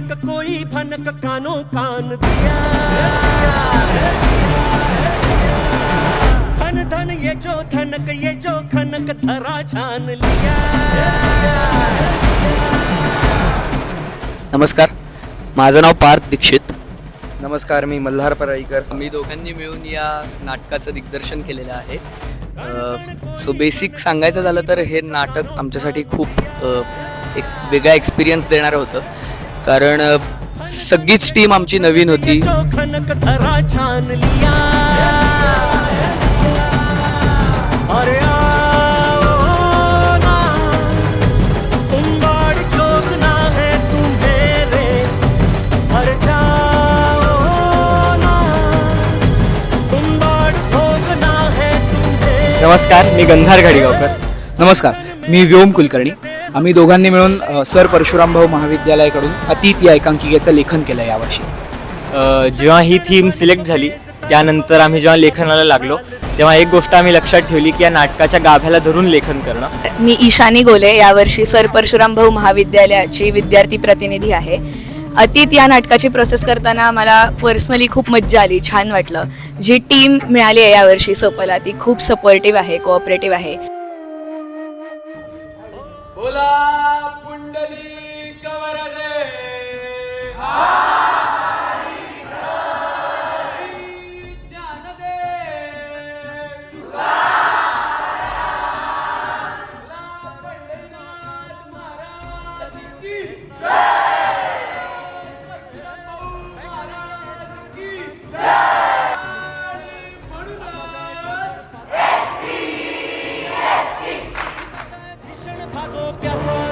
ठनक कोई भनक कानों कान दिया। धन धन ये जो धनक ये जो खनक धरा छान लिया। नमस्कार माझं नाव पार्थ दीक्षित. नमस्कार मी मल्हार पराईकर. आम्ही दोघांनी मिळून या नाटकाचं दिग्दर्शन केलेलं आहे. सो बेसिक सांगायचं झालं तर हे नाटक आमच्यासाठी खूप अ, एक वेगळा एक्सपिरियन्स देणारं होतं. कारण सगळीच टीम आमची नवीन होती. है ठोकना है नमस्कार मी गंधार गाडीगावकर. नमस्कार मी व्योम कुलकर्णी. आम्ही दोघांनी मिळून सर परशुराम भाऊ महाविद्यालयाकडून अतीत या एकांकिकेचं लेखन केलं यावर्षी. अ, जेव्हा ही थीम सिलेक्ट झाली त्यानंतर आम्ही जेव्हा लेखनाला लागलो तेव्हा एक गोष्ट आम्ही लक्षात ठेवली की या नाटकाच्या गाभ्याला धरून लेखन करणं. मी ईशानी गोले यावर्षी सर परशुराम भाऊ महाविद्यालयाची विद्यार्थी प्रतिनिधी आहे. अतीत या नाटकाची प्रोसेस करताना मला पर्सनली खूप मज्जा आली छान वाटलं. जी टीम मिळाली आहे यावर्षी सोपला ती खूप सपोर्टिव्ह आहे कोऑपरेटिव्ह आहे. ओला पुंडली कवर Pago Piazza.